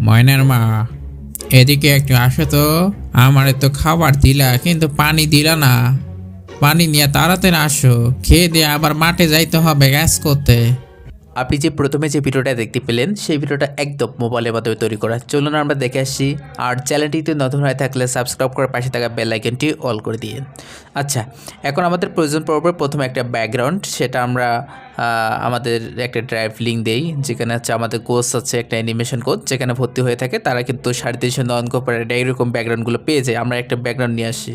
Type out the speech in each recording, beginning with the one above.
ময়নার মা। এদিকে একটু আসো তো। আমার তো খাবার দিলা, কিন্তু পানি দিলা না। পানি নিয়ে তাড়াতাড়ি আসো। খেয়ে দিয়ে আবার মাঠে যাইতে হবে গ্যাস করতে। আপনি যে প্রথমে যে ভিডিওটা দেখতে পেলেন, সেই ভিডিওটা একদম মোবাইলের মাধ্যমে তৈরি করা। চলুন আমরা দেখে আসি। আর চ্যানেলটিতে নতুন হয়ে থাকলে সাবস্ক্রাইব করার পাশে থাকা বেল আইকনটি অল করে দিয়ে আচ্ছা এখন আমাদের প্রয়োজন পড়বে প্রথমে একটা ব্যাকগ্রাউন্ড। সেটা আমরা আমাদের একটা ড্রাইভ লিঙ্ক দেই, যেখানে হচ্ছে আমাদের কোর্স আছে, একটা অ্যানিমেশন কোর্স, যেখানে ভর্তি হয়ে থাকে। তারা কিন্তু সাড়ে তিনশো নন কোপারেট এইরকম ব্যাকগ্রাউন্ডগুলো পেয়ে যায়। আমরা একটা ব্যাকগ্রাউন্ড নিয়ে আসি।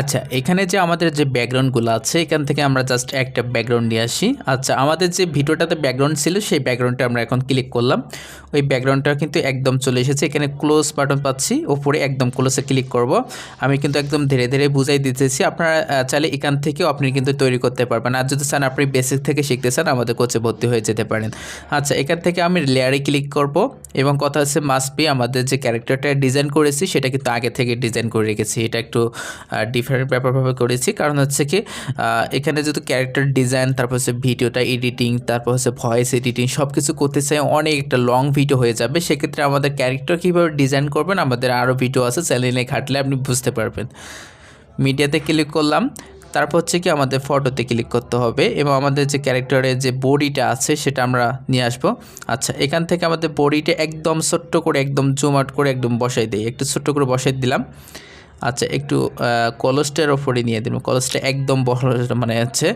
আচ্ছা এখানে যে আমাদের যে ব্যাকগ্রাউন্ডগুলো আছে, এখান থেকে আমরা জাস্ট একটা ব্যাকগ্রাউন্ড নিয়ে আসি। আচ্ছা আমাদের যে ভিডিওটাতে ব্যাকগ্রাউন্ড ছিল, সেই ব্যাকগ্রাউন্ডটা আমরা এখন ক্লিক করলাম। ওই ব্যাকগ্রাউন্ডটা কিন্তু একদম চলে এসেছে। এখানে ক্লোজ বাটন পাচ্ছি, ওপরে একদম ক্লোজে ক্লিক করব। আমি কিন্তু একদম ধীরে ধীরে বুঝাই দিতেছি। আপনারা চাইলে এখান থেকেও আপনি কিন্তু তৈরি করতে পারবেন। আর যদি চান আপনি বেসিক থেকে শিখতে চান, আমাদের কোচে ভর্তি হয়ে যেতে পারেন। আচ্ছা এখান থেকে আমি লেয়ারে ক্লিক করব। এবং কথা হচ্ছে মাস্ট আমাদের যে ক্যারেক্টারটা ডিজাইন করেছি, সেটা কিন্তু আগে থেকে ডিজাইন করে রেখেছি। এটা একটু ডিফারেন্ট ব্যাপারভাবে করেছি। কারণ হচ্ছে কি এখানে যেহেতু ক্যারেক্টার ডিজাইন তারপর হচ্ছে ভিডিওটা এডিটিং তারপর হচ্ছে ভয়েস এডিটিং সব কিছু করতে চাই অনেক একটা লং ভিডিও হয়ে যাবে। সেক্ষেত্রে আমাদের ক্যারেক্টার কীভাবে ডিজাইন করবেন, আমাদের আরও ভিডিও আছে চ্যানেলে ঘাটলে আপনি বুঝতে পারবেন। মিডিয়াতে ক্লিক করলাম, তারপর হচ্ছে কি আমাদের ফটোতে ক্লিক করতে হবে এবং আমাদের যে ক্যারেক্টারের যে বডিটা আছে, সেটা আমরা নিয়ে আসব। আচ্ছা এখান থেকে আমাদের বডিটা একদম ছোট্ট করে, একদম জুম আউট করে একদম বসাই দিই। একটু ছোট্ট করে বসাই দিলাম। আচ্ছা একটু কলসটার ওপরে নিয়ে দিলাম কলসটা একদম বড় মানে হচ্ছে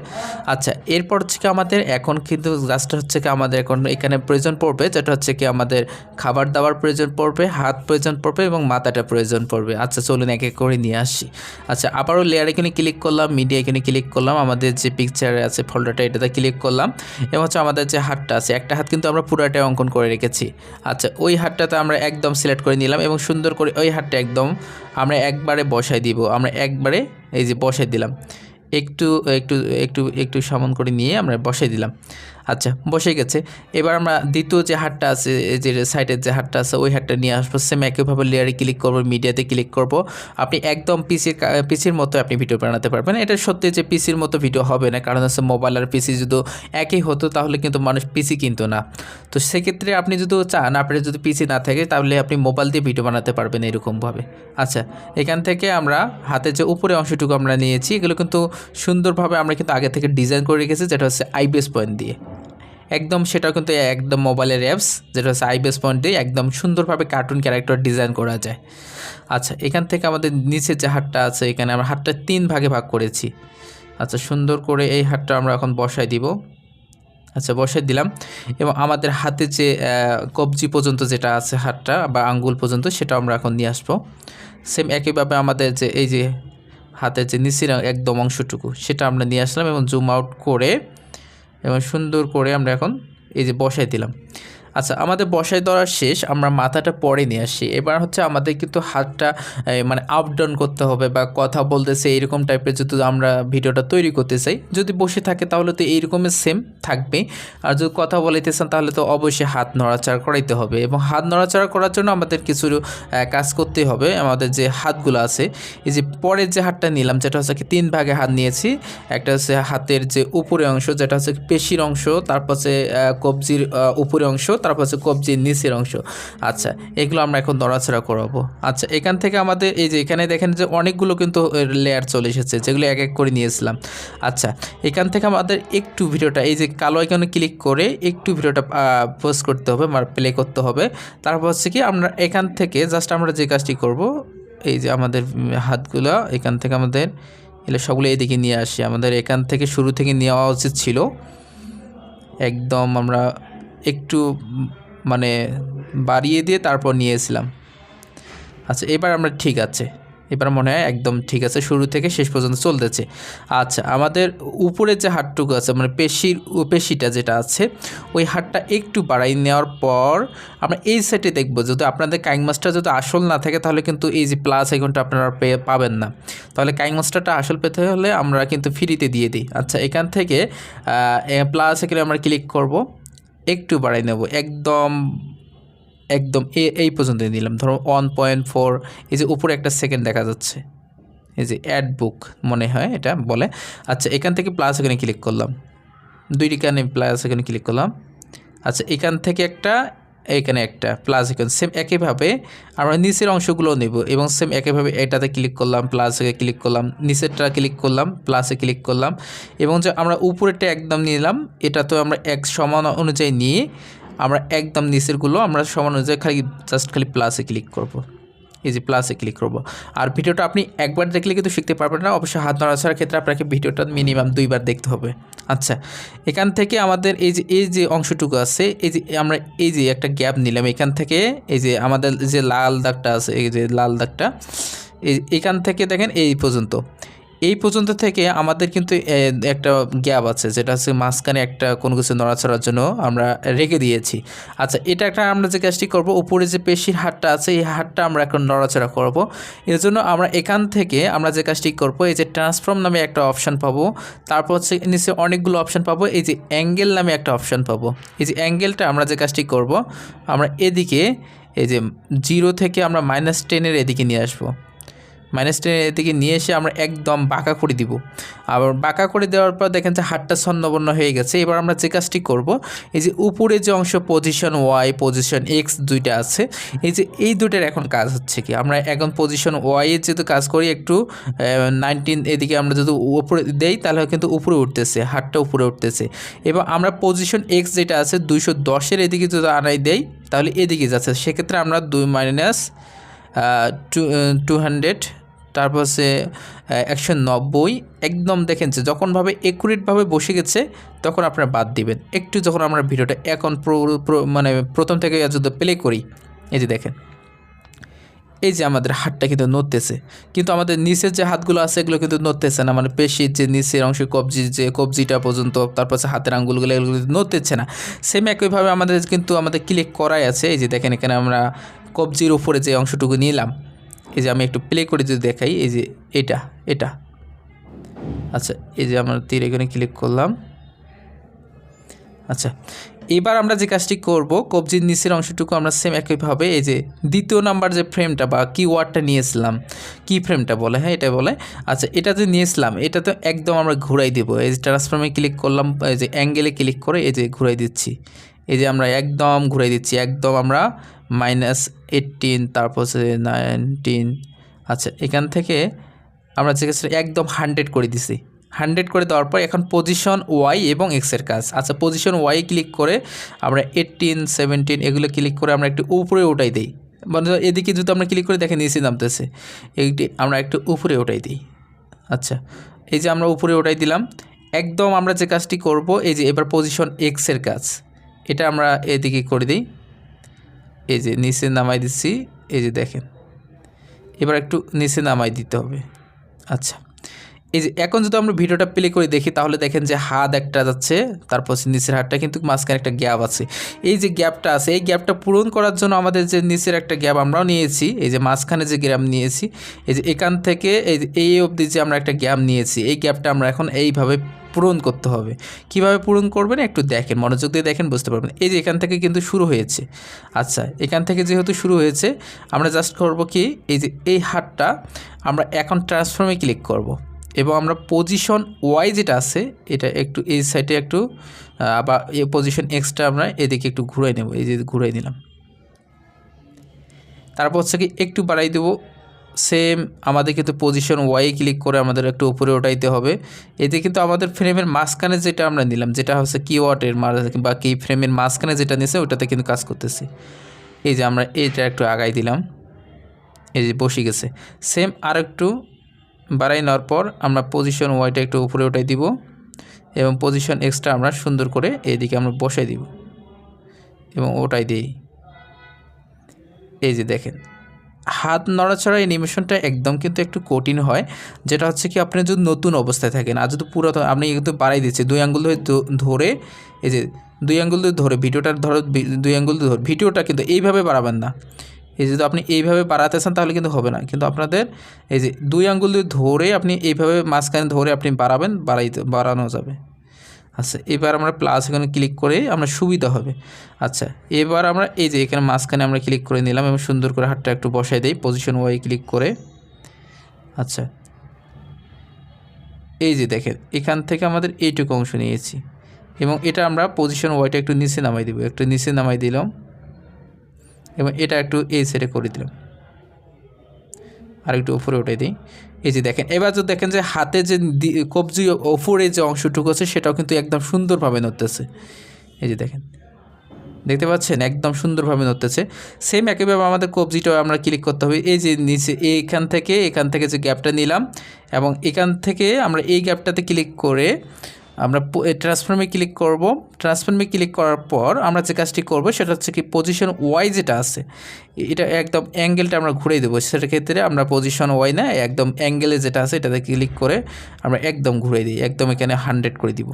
আচ্ছা এরপর হচ্ছে কি আমাদের এখন কিন্তু জাস্ট হচ্ছে কি আমাদের এখন এখানে প্রয়োজন পড়বে, যেটা হচ্ছে কি আমাদের খাবার দাবার প্রয়োজন পড়বে, হাত প্রয়োজন পড়বে এবং মাথাটা প্রয়োজন পড়বে। আচ্ছা চলুন এক এক করে নিয়ে আসি। আচ্ছা আবারও লেয়ার এখানে ক্লিক করলাম মিডিয়া এখানে ক্লিক করলাম, আমাদের যে পিকচারে আছে ফোল্ডারটা এটাতে ক্লিক করলাম, এবং হচ্ছে আমাদের যে হাতটা আছে, একটা হাত কিন্তু আমরা পুরাটাই অঙ্কন করে রেখেছি। আচ্ছা ওই হাতটাতে আমরা একদম সিলেক্ট করে নিলাম এবং সুন্দর করে ওই হাতটা একদম আমরা একবারে বসাই দিব। আমরা একবারে এই যে বসাই দিলাম। একটু একটু একটু একটু সমান করে নিয়ে আমরা বসাই দিলাম। আচ্ছা বসে গেছে। এবার আমরা দ্বিতীয় যে হাটটা আছে যে সাইডের যে হাটটা আছে, ওই হাটটা নিয়ে আসব। সেম একইভাবে লেয়ারে ক্লিক করব মিডিয়াতে ক্লিক করব। আপনি একদম পিসির পিসির মতো আপনি ভিডিও বানাতে পারবেন। এটা সত্যি যে পিসির মতো ভিডিও হবে না, কারণ হচ্ছে মোবাইল আর পিসি যদি একই হতো, তাহলে কিন্তু মানুষ পিসি কিনতো না। তো সেক্ষেত্রে আপনি যদি চান, আপনার যদি পিসি না থাকে, তাহলে আপনি মোবাইল দিয়ে ভিডিও বানাতে পারবেন এরকমভাবে। আচ্ছা এখান থেকে আমরা হাতের যে উপরে অংশটুকু আমরা নিয়েছি, এগুলো কিন্তু সুন্দরভাবে আমরা কিন্তু আগে থেকে ডিজাইন করে রেখেছি, যেটা হচ্ছে আইবিএস পয়েন্ট দিয়ে। একদম সেটা কিন্তু একদম মোবাইলের অ্যাপস যেটা হচ্ছে আইবিএস পয়েন্ট একদম সুন্দরভাবে কার্টুন ক্যারেক্টার ডিজাইন করা যায়। আচ্ছা এখান থেকে আমাদের নিচের যে হাটটা আছে, এখানে আমরা হাটটা তিন ভাগে ভাগ করেছি। আচ্ছা সুন্দর করে এই হাটটা আমরা এখন বসাই দিব। আচ্ছা বসাই দিলাম। এবং আমাদের হাতে যে কবজি পর্যন্ত যেটা আছে হাতটা বা আঙ্গুল পর্যন্ত সেটা আমরা এখন নিয়ে আসব। সেম একইভাবে আমাদের যে, এই যে হাতের যে নিচের একদম অংশটুকু, সেটা আমরা নিয়ে আসলাম এবং জুম আউট করে এবং সুন্দর করে আমরা এখন এই যে বসাই দিলাম। আচ্ছা আমাদের বসাই দেওয়া শেষ, আমরা মাথাটা পরে নিয়ে আসি। এবার হচ্ছে আমাদের কিন্তু হাতটা মানে আপ ডাউন করতে হবে বা কথা বলতেছে এইরকম টাইপের যদি আমরা ভিডিওটা তৈরি করতে চাই। যদি বসে থাকে তাহলে তো এইরকমের সেম থাকবে। আর যদি কথা বলাইতে চান তাহলে তো অবশ্যই হাত নড়াচড়া করাইতে হবে। এবং হাত নড়াচড়া করার জন্য আমাদের কিছু কাজ করতে হবে। আমাদের যে হাতগুলো আছে, এই যে পরের যে হাতটা নিলাম, যেটা হচ্ছে তিন ভাগে হাত নিয়েছি। একটা হচ্ছে হাতের যে উপরে অংশ, যেটা হচ্ছে পেশির অংশ, তারপর হচ্ছে কবজির উপরে অংশ তারপর হচ্ছে কবজির নিচের অংশ। আচ্ছা এগুলো আমরা এখন নড়াচড়া করাবো। আচ্ছা এখান থেকে আমাদের এই যে এখানে দেখেন যে অনেকগুলো কিন্তু লেয়ার চলে এসেছে, যেগুলো এক এক করে নিয়েছিলাম। আচ্ছা এখান থেকে আমাদের একটু ভিডিওটা, এই যে কালো এখানে ক্লিক করে একটু ভিডিওটা পোস্ট করতে হবে মানে প্লে করতে হবে। তারপর হচ্ছে কি, আমরা এখান থেকে জাস্ট আমরা যে কাজটি করব, এই যে আমাদের হাতগুলো, এখান থেকে আমাদের, এগুলো সবগুলো এদিকে নিয়ে আসি। আমাদের এখান থেকে শুরু থেকে নেওয়া উচিত ছিল। একদম আমরা একটু মানে বাড়িয়ে দিয়ে তারপর নিয়েছিলাম। আচ্ছা এবার আমরা ঠিক আছে। এবার মনে হয় একদম ঠিক আছে, শুরু থেকে শেষ পর্যন্ত চলতেছে। আচ্ছা আমাদের উপরে যে হাটটুকু আছে মানে পেশির, পেশিটা যেটা আছে, ওই হাটটা একটু বাড়াই নেওয়ার পর আমরা এই সাইডে দেখব। যদি আপনাদের কাইং মাছটা যদি আসল না থাকে, তাহলে কিন্তু এই যে প্লাস আইকনটা আপনারা পেয়ে পাবেন না। তাহলে কাইং মাছটাটা আসল পেতে হলে আমরা কিন্তু ফ্রিতে দিয়ে দিই। আচ্ছা এখান থেকে প্লাস এখানে আমরা ক্লিক করব। একটু বাড়াই নেব, একদম একদম এই পর্যন্ত নিলাম। ধরো ওয়ান পয়েন্ট ফোর এই যে উপরে একটা সেকেন্ড দেখা যাচ্ছে। এই যে অ্যাড বুক মনে হয় এটা বলে। আচ্ছা এখান থেকে প্লাস এখানে ক্লিক করলাম। দুইটি কানে প্লাস এখানে ক্লিক করলাম। আচ্ছা এখান থেকে একটা এখানে একটা প্লাস আইকন সেম একইভাবে আমরা নিচের অংশগুলো নেব এবং সেম একইভাবে এটাতে ক্লিক করলাম প্লাসে ক্লিক করলাম, নিচেরটা ক্লিক করলাম প্লাসে ক্লিক করলাম এবং যে আমরা উপরেরটা একদম নিলাম এটা তো আমরা এক সমান অনুযায়ী নিয়ে আমরা একদম নিচেরগুলো আমরা সমান অনুযায়ী খালি জাস্ট খালি প্লাসে ক্লিক করব। এই যে প্লাসে ক্লিক করব। আর ভিডিওটা আপনি একবার দেখলে কিন্তু শিখতে পারবেন না। অবশ্যই হাত নড়াচড়ার ক্ষেত্রে আপনাকে ভিডিওটা মিনিমাম দুইবার দেখতে হবে। আচ্ছা এখান থেকে আমাদের এই যে এই যে অংশটুকু আছে, এই যে আমরা এই যে একটা গ্যাপ নিলাম, এখান থেকে এই যে আমাদের যে লাল দাগটা আছে, এই যে লাল দাগটা, এই এখান থেকে দেখেন এই পর্যন্ত। এই পর্যন্ত থেকে আমাদের কিন্তু একটা গ্যাপ আছে, যেটা হচ্ছে মাঝখানে একটা কোনো কিছু নড়াচড়ার জন্য আমরা রেখে দিয়েছি। আচ্ছা এটা একটা আমরা যে কাজটি করব, উপরে যে পেশির হাটটা আছে, এই হাটটা আমরা এখন নড়াচড়া করব। এর জন্য আমরা এখান থেকে আমরা যে কাজটি করব, এই যে ট্রান্সফর্ম নামে একটা অপশান পাবো, তারপর হচ্ছে নিচে অনেকগুলো অপশান পাবো, এই যে অ্যাঙ্গেল নামে একটা অপশান পাবো। এই যে অ্যাঙ্গেলটা আমরা যে কাজটি করব, আমরা এদিকে, এই যে জিরো থেকে আমরা মাইনাস টেনের এদিকে নিয়ে আসব। মাইনাস টেনের এদিকে নিয়ে এসে আমরা একদম বাঁকা করে দিব। আবার বাঁকা করে দেওয়ার পর দেখেন যে হাতটা ছন্নবন্ন হয়ে গেছে। এবার আমরা যে কাজটি করব, এই যে উপরে যে অংশ পজিশন ওয়াই পজিশন এক্স দুইটা আছে, এই যে এই দুইটার এখন কাজ হচ্ছে কি? আমরা এখন পজিশন ওয়াই এর যেহেতু কাজ করি, একটু নাইনটিন এদিকে আমরা যদি উপরে দেই, তাহলে কিন্তু উপরে উঠতেছে, হাতটা উপরে উঠতেছে। এবার আমরা পজিশন এক্স যেটা আছে, দুইশো দশের এদিকে যদি আনাই দেই, তাহলে এদিকে যাচ্ছে। সেক্ষেত্রে আমরা দুই মাইনাস টু টু হান্ড্রেড তারপর হচ্ছে একশো নব্বই। একদম দেখেন যে যখনভাবে একুরেটভাবে বসে গেছে, তখন আপনারা বাদ দিবেন। একটু যখন আমরা ভিডিওটা এখন মানে প্রথম থেকে যদি প্লে করি, এই যে দেখেন। এই যে আমাদের হাতটা কিন্তু নড়তেছে। কিন্তু আমাদের নিচের যে হাতগুলো আছে, এগুলো কিন্তু নড়তেছে না। মানে পেশির যে নিচের অংশ কবজি, যে কবজিটা পর্যন্ত, তারপর হাতের আঙ্গুলগুলো, এগুলো কিন্তু নড়তেছে না। সেম একইভাবে আমাদের কিন্তু আমাদের ক্লিক করাই আছে। এই যে দেখেন এখানে আমরা কবজির উপরে যে অংশটুকু নিলাম। এই যে আমি একটু প্লে করে যদি দেখাই, এই যে এটা এটা। আচ্ছা এই যে আমরা তীর এখানে ক্লিক করলাম। আচ্ছা এবার আমরা যে কাজটি করব, কবজির নিচের অংশটুকু আমরা সেম একইভাবে এই যে দ্বিতীয় নাম্বার যে ফ্রেমটা বা কি ওয়ার্ডটা নিয়েছিলাম, কি ফ্রেমটা বলে? হ্যাঁ এটা বলে। আচ্ছা এটা যে নিয়েছিলাম, এটা তো একদম আমরা ঘুরাই দেবো। এই যে ট্রান্সফর্মে ক্লিক করলাম, এই যে অ্যাঙ্গেলে ক্লিক করে এই যে ঘুরাই দিচ্ছি। এই যে আমরা একদম ঘুরাই দিচ্ছি, একদম আমরা মাইনাস এইটিন তারপর হচ্ছে নাইনটিন আচ্ছা এখান থেকে আমরা কাজটা একদম হান্ড্রেড করে দিছি। হান্ড্রেড করে দেওয়ার পর এখন পজিশন ওয়াই এবং এক্সের কাজ। আচ্ছা পজিশন ওয়াই ক্লিক করে আমরা এইটিন সেভেন্টিন এগুলো ক্লিক করে আমরা একটু উপরে উঠাই দিই। মানে এদিকে যদি আমরা ক্লিক করে দেখেন নিচে নামতেছে, এইটি আমরা একটু উপরে উঠাই দিই। আচ্ছা এই যে আমরা উপরে উঠাই দিলাম, একদম আমরা যে কাজটি করব, এই যে এবার পজিশন এক্সের কাজ। এটা আমরা এদিকে করে দিই। এই যে নিচে নামাই দিচ্ছি, এই যে দেখেন। এবার একটু নিচে নামাই দিতে হবে। আচ্ছা। এই যে, এখন যদি আমরা ভিডিওটা প্লে করে দেখি, তাহলে দেখেন যে হাত একটা যাচ্ছে, তারপর নিচের হাতটা কিন্তু মাঝখানে একটা গ্যাপ আছে। এই যে গ্যাপটা আছে, এই গ্যাপটা পূরণ করার জন্য আমাদের যে নিচের একটা গ্যাপ আমরাও নিয়েছি, এই যে মাঝখানে যে গ্যাপ নিয়েছি, এই যে এখান থেকে এই যে এই অবধি যে আমরা একটা গ্যাপ নিয়েছি, এই গ্যাপটা আমরা এখন এইভাবে পূরণ করতে হবে। কীভাবে পূরণ করবেন একটু দেখেন, মনোযোগ দিয়ে দেখেন, বুঝতে পারবেন। এই যে এখান থেকে কিন্তু শুরু হয়েছে। আচ্ছা এখান থেকে যেহেতু শুরু হয়েছে, আমরা জাস্ট করব কি, এই যে এই হাতটা আমরা এখন ট্রান্সফর্মে ক্লিক করব। এবং আমরা পজিশন ওয়াই যেটা আছে, এটা একটু এই সাইডে একটু বা এই পজিশন এক্সটা আমরা এদিকে একটু ঘুরাই নেব, এই যে ঘুরাই নিলাম। তারপর হচ্ছে কি একটু বাড়াই দেবো সেম আমাদের কিন্তু পজিশন ওয়াই ক্লিক করে আমাদের একটু উপরে ওঠাইতে হবে। এতে কিন্তু আমাদের ফ্রেমের মাঝখানে যেটা আমরা নিলাম, যেটা হচ্ছে কিওয়াটের বা কি ফ্রেমের মাঝখানে যেটা নিয়েছে ওটাতে কিন্তু কাজ করতেছি। এই যে আমরা এটা একটু আগাই দিলাম, এই যে বসে গেছে। সেম আর একটু বাড়াই নেওয়ার পর আমরা পজিশন ওয়াইটা একটু উপরে উঠাই দিব এবং পজিশন এক্সট্রা আমরা সুন্দর করে এইদিকে আমরা বসাই দিব এবং ওটাই দিই। এই যে দেখেন, হাত নড়াচড়া অ্যানিমেশনটা একদম কিন্তু একটু কঠিন হয়, যেটা হচ্ছে কি আপনি যদি নতুন অবস্থায় থাকেন, আর যদি পুরাতন, আপনি কিন্তু বাড়াই দিচ্ছে, দুই আঙ্গুল ধরে এই যে দুই আঙ্গুল ধরে ভিডিওটা ধরো, দুই আঙ্গুল ধরে, ভিডিওটা কিন্তু এইভাবে বাড়াবেন না। এই যদি আপনি এইভাবে বাড়াতে চান, তাহলে কিন্তু হবে না। কিন্তু আপনাদের এই যে দুই আঙ্গুল দিয়ে ধরে আপনি এইভাবে মাঝখানে ধরে আপনি বাড়াবেন বাড়াইতে বাড়ানো যাবে। আচ্ছা এবার আমরা প্লাস এখানে ক্লিক করে আমরা সুবিধা হবে। আচ্ছা এবার আমরা এই যে এখানে মাঝখানে আমরা ক্লিক করে নিলাম এবং সুন্দর করে হাতটা একটু বসাই দিই পজিশন ওয়াই ক্লিক করে। আচ্ছা এই যে দেখেন, এখান থেকে আমাদের এইটুকু অংশ নিয়েছি এবং এটা আমরা পজিশন ওয়াইটা একটু নিচে নামাই দিব, একটু নিচে নামাই দিলাম। এবং এটা একটু এই সাইডে করে দিলাম। আর একটু উপরে উঠে দিই। এই যে দেখেন, এবার যদি দেখেন যে হাতে যে কবজি ওপরে যে অংশটুকু আছে, সেটাও কিন্তু একদম সুন্দরভাবে নড়তেছে। এই যে দেখেন, দেখতে পাচ্ছেন? একদম সুন্দরভাবে নড়তেছে। সেম একইভাবে আমাদের কবজিটাও আমরা ক্লিক করতে হবে। এই যে নিচে, এইখান থেকে, এখান থেকে যে গ্যাপটা নিলাম এবং এখান থেকে আমরা এই গ্যাপটাতে ক্লিক করে আমরা ট্রান্সফর্মে ক্লিক করব। ট্রান্সফর্মে ক্লিক করার পর আমরা যে কাজটি করব সেটা হচ্ছে কি পজিশন ওয়াই যেটা আছে, এটা একদম অ্যাঙ্গেলটা আমরা ঘুরিয়ে দেবো। সেটার ক্ষেত্রে আমরা পজিশন ওয়াই না, একদম অ্যাঙ্গেলে যেটা আছে এটাতে ক্লিক করে আমরা একদম ঘুরিয়ে দিই, একদম এখানে হান্ড্রেড করে দিব।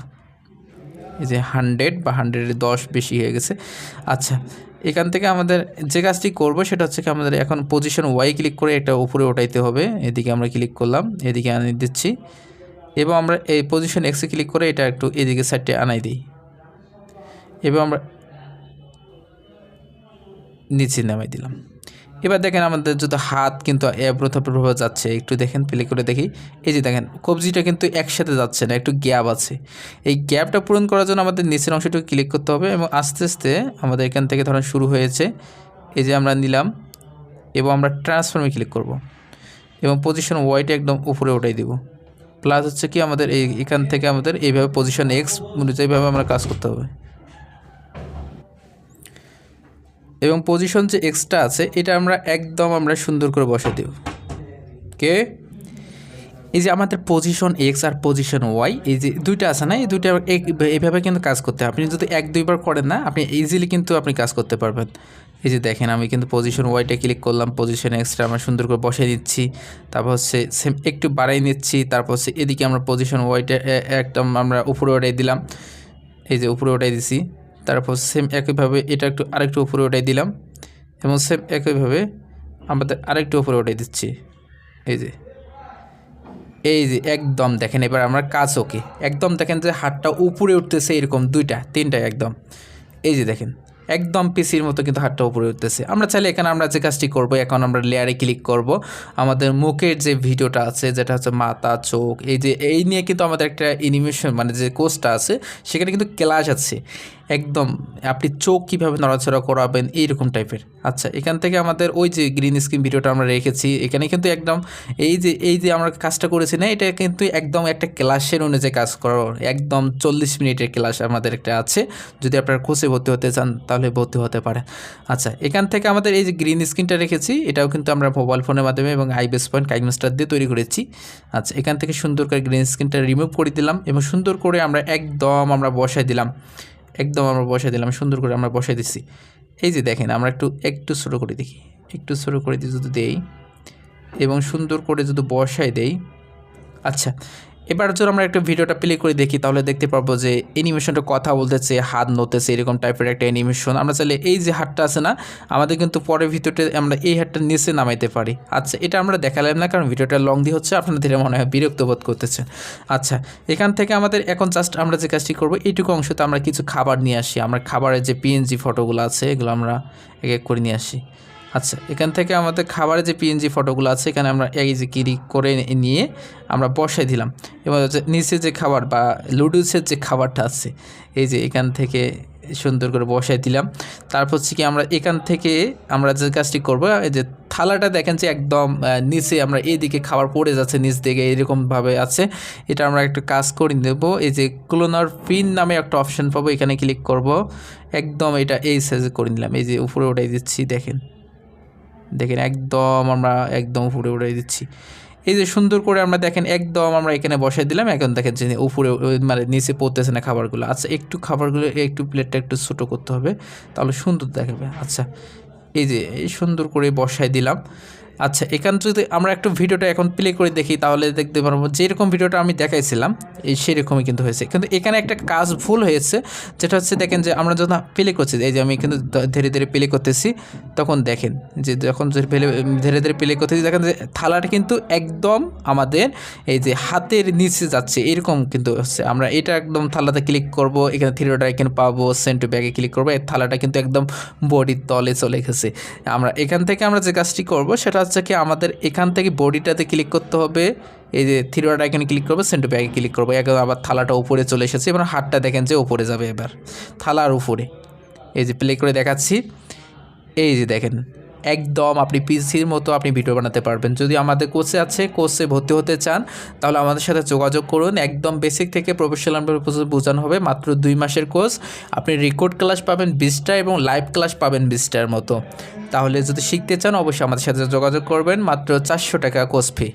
এই যে হান্ড্রেড বা হান্ড্রেডের দশ বেশি হয়ে গেছে। আচ্ছা এখান থেকে আমাদের যে কাজটি করব সেটা হচ্ছে কি আমাদের এখন পজিশন ওয়াই ক্লিক করে এটা উপরে ওঠাইতে হবে। এদিকে আমরা ক্লিক করলাম, এদিকে আনিয়ে দিচ্ছি। এবং আমরা এই পজিশন এক্সে ক্লিক করে এটা একটু এদিকে সাইডে আনাই দিই। এবং আমরা নিচে নামাই দিলাম। এবার দেখেন আমাদের যদি হাত কিন্তু প্রভাবে যাচ্ছে, একটু দেখেন প্লে করে দেখি। এই যে দেখেন, কবজিটা কিন্তু একসাথে যাচ্ছে না, একটু গ্যাপ আছে। এই গ্যাপটা পূরণ করার জন্য আমাদের নিচের অংশটুকু ক্লিক করতে হবে এবং আস্তে আস্তে আমাদের এখান থেকে ধরেন শুরু হয়েছে। এই যে আমরা নিলাম এবং আমরা ট্রান্সফর্মে ক্লিক করব এবং পজিশন ওয়াইটা একদম উপরে উঠাই দিব। প্লাস হচ্ছে কি আমাদের এই, এখান থেকে আমাদের এইভাবে পজিশন এক্স অনুযায়ীভাবে আমরা কাজ করতে হবে। এবং পজিশন যে এক্সট্রা আছে, এটা আমরা একদম আমরা সুন্দর করে বসে দেব। কে? এই যে আমাদের পজিশন এক্স আর পজিশন ওয়াই এই যে দুইটা আছে না, এই দুইটা এইভাবে কিন্তু কাজ করতে হয় আপনি যদি এক, দুইবার করেন না, আপনি ইজিলি কিন্তু আপনি কাজ করতে পারবেন। এই যে দেখেন, আমি কিন্তু পজিশন ওয়াইটা ক্লিক করলাম পজিশন এক্সট্রা আমরা সুন্দর করে বসে দিচ্ছি। তারপর হচ্ছে সেম একটু বাড়াই নিচ্ছি, তারপর হচ্ছে এদিকে আমরা পজিশন ওয়াইটা একদম আমরা উপরে ওঠাই দিলাম। এই যে উপরে ওঠাই দিছি, তারপর সেম একইভাবে এটা একটু আরেকটু উপরে ওঠাই দিলাম এবং সেম একইভাবে আমাদের আরেকটু উপরে ওঠাই দিচ্ছি। এই যে এই যে একদম দেখেন, এবার আমরা কাজ ওকে। একদম দেখেন যে হাতটা উপরে উঠতেছে এরকম দুইটা তিনটা একদম। এই যে দেখেন একদম পিসির মতো কিন্তু হাতটা উপরে উঠতেছে। আমরা চাইলে এখানে আমরা যে কাজটি করব, এখন আমরা লেয়ারে ক্লিক করব। আমাদের মুখের যে ভিডিওটা আছে, যেটা হচ্ছে মাথা, চোখ, এই যে, এই নিয়ে কিন্তু আমাদের একটা এনিমেশন মানে যে কোর্সটা আছে, সেখানে কিন্তু ক্লাস আছে। একদম আপনি চোখ কীভাবে নড়াচড়া করাবেন এইরকম টাইপের আচ্ছা এখান থেকে আমাদের ওই যে গ্রিন স্ক্রিন ভিডিওটা আমরা রেখেছি, এখানে কিন্তু একদম এই যে এই যে আমরা কাজটা করেছি না, এটা কিন্তু একদম একটা ক্লাসের অনুযায়ী কাজ করার একদম চল্লিশ মিনিটের ক্লাস আমাদের একটা আছে। যদি আপনারা কোর্সে ভর্তি হতে চান, তাহলে ভর্তি হতে পারে আচ্ছা এখান থেকে আমাদের এই যে গ্রিন স্ক্রিনটা রেখেছি, এটাও কিন্তু আমরা মোবাইল ফোনের মাধ্যমে এবং আইবেস পয়েন্ট কাইমাস্টার দিয়ে তৈরি করেছি। আচ্ছা এখান থেকে সুন্দর করে গ্রিন স্ক্রিনটা রিমুভ করে দিলাম এবং সুন্দর করে আমরা একদম আমরা বসাই দিলাম। একদম আমরা বসাই দিলাম, সুন্দর করে আমরা বসাই দিচ্ছি এই যে দেখেন, আমরা একটু একটু ছোটো করে দেখি, একটু ছোটো করে দিয়ে যদি দেই এবং সুন্দর করে যদি বসাই দেই আচ্ছা এবার যদি আমরা একটা ভিডিওটা প্লে করে দেখি, তাহলে দেখতে পারব যে অ্যানিমেশনটা কথা বলতেছে, হাত নতেছে এরকম টাইপের একটা অ্যানিমেশন আমরা চাইলে এই যে হাতটা আছে না, আমাদের কিন্তু পরের ভিডিওতে আমরা এই হাতটা নিচে নামাইতে পারি। আচ্ছা এটা আমরা দেখালাম না, কারণ ভিডিওটা লং দিয়ে হচ্ছে আপনারা ধীরে মনে হয় বিরক্ত বোধ করতেছেন আচ্ছা এখান থেকে আমাদের এখন জাস্ট আমরা যে কাজটি করব, এইটুকু অংশতে আমরা কিছু খাবার নিয়ে আসি। আমরা খাবারের যে পিএনজি ফটোগুলো আছে, এগুলো আমরা এক এক করে নিয়ে আসি। আচ্ছা এখান থেকে আমাদের খাবারের যে পিএনজি ফটোগুলো আছে, এখানে আমরা এই যে ক্লিক করে নিয়ে আমরা বসাই দিলাম। এবার হচ্ছে নিচে যে খাবার বা লুডুসের যে খাবারটা আছে, এই যে এখান থেকে সুন্দর করে বসাই দিলাম। তারপর হচ্ছে কি আমরা এখান থেকে আমরা যে কাজটি করব, এই যে থালাটা দেখেন যে একদম নিচে আমরা এইদিকে খাবার পড়ে যাচ্ছে, নিচ দিকে এরকমভাবে আছে। এটা আমরা একটা কাজ করে দেবো এই যে ক্লোনার পিন নামে একটা অপশন পাবো, এখানে ক্লিক করব। একদম এটা এই সাইজে করে নিলাম। এই যে উপরে ওটাই দিচ্ছি, দেখেন। দেখেন একদম আমরা একদম উপরে উড়ে দিচ্ছি। এই যে সুন্দর করে আমরা দেখেন একদম আমরা এখানে বসাই দিলাম, এখন দেখেন যে উপরে মানে নিচে পড়তেছে না খাবারগুলো। আচ্ছা একটু খাবারগুলো, একটু প্লেটটা একটু ছোটো করতে হবে, তাহলে সুন্দর দেখাবে। আচ্ছা এই যে এই সুন্দর করে বসাই দিলাম। আচ্ছা এখান যদি আমরা একটু ভিডিওটা এখন প্লে করে দেখি, তাহলে দেখতে পারব যেরকম ভিডিওটা আমি দেখাইছিলাম, এই সেরকমই কিন্তু হয়েছে। কিন্তু এখানে একটা কাজ ভুল হয়েছে, যেটা হচ্ছে দেখেন যে আমরা যখন প্লে করছি, এই যে আমি কিন্তু ধীরে ধীরে প্লে করতেছি, তখন দেখেন যে যখন ধীরে ধীরে প্লে করতেছি, দেখেন যে থালাটা কিন্তু একদম আমাদের এই যে হাতের নিচে যাচ্ছে, এরকম কিন্তু হচ্ছে। আমরা এটা একদম থালাতে ক্লিক করব, এখানে থ্রিডটা এখানে পাবো সেন্ট ব্যাগে ক্লিক করব, এই থালাটা কিন্তু একদম বডির তলে চলে গেছে। আমরা এখান থেকে আমরা যে কাজটি করব, সেটা হচ্ছে কি আমাদের এখান থেকে বডিটাতে ক্লিক করতে হবে। এই যে থ্রিডটা এখানে ক্লিক করব সেন্টু ব্যাগে ক্লিক করব। এখন আবার থালাটা উপরে চলে এসেছে। এবার হাতটা দেখেন যে উপরে যাবে এবার। থালার উপরে। এই যে প্লে করে দেখাচ্ছি। এই যে দেখেন একদম আপনি পিসির মতো আপনি ভিডিও বানাতে পারবেন। যদি আমাদের কোর্সে আছে, কোর্সে ভর্তি হতে চান, তাহলে আমাদের সাথে যোগাযোগ করুন। একদম বেসিক থেকে প্রফেশনাল বোঝানো হবে, মাত্র দুই মাসের কোর্স আপনি রেকর্ড ক্লাস পাবেন বিশটা এবং লাইভ ক্লাস পাবেন বিশটার মতো। তাহলে যদি শিখতে চান, অবশ্যই আমাদের সাথে যোগাযোগ করবেন, মাত্র চারশো টাকা কোর্স ফি